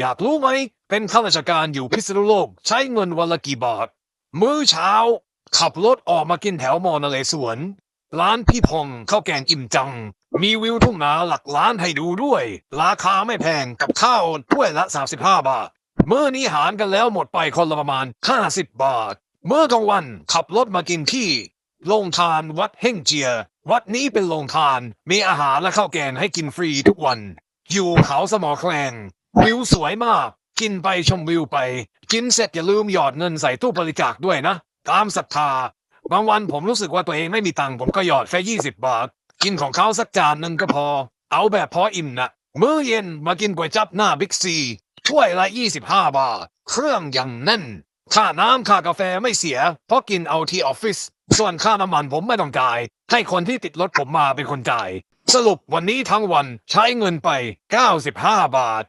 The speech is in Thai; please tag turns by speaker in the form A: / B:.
A: อยากรู้ไหม เป็นข้าราชการอยู่พิษณุโลก ใช้เงินวันละกี่บาท มื้อเช้า ขับรถออกมากินแถวมอนเลสวน ร้านพี่พงข้าวแกงอิ่มจัง มีวิวทุ่งนาหลักล้านให้ดูด้วย ราคาไม่แพงกับข้าวถ้วยละ 35 บาท มื้อนี้หารกันแล้วหมดไปคนละประมาณ 50 บาท มื้อกลางวันขับรถมากินที่โรงทานวัดเฮ่งเจีย วัดนี้เป็นโรงทาน มีอาหารและข้าวแกงให้กินฟรีทุกวัน อยู่เขาสมอแคลง วิวสวยมาก กินไปชมวิวไป กินเสร็จอย่าลืมหยอดเงินใส่ตู้บริจาคด้วยนะ ตามศรัทธา บางวันผมรู้สึกว่าตัวเองไม่มีตังค์ผมก็หยอดแค่ยี่สิบบาท กินของเขาสักจานหนึ่งก็พอ เอาแบบพออิ่มนะมื้อเย็นมากินก๋วยจับหน้าบิ๊กซีถ้วยละยี่สิบห้าบาท เครื่องอย่างแน่นค่าน้ำค่ากาแฟไม่เสีย เพราะกินเอาที่ออฟฟิศส่วนค่าน้ำมันผมไม่ต้องจ่าย ให้คนที่ติดรถผมมาเป็นคนจ่าย สรุปวันนี้ทั้งวันใช้เงินไป 95 บาท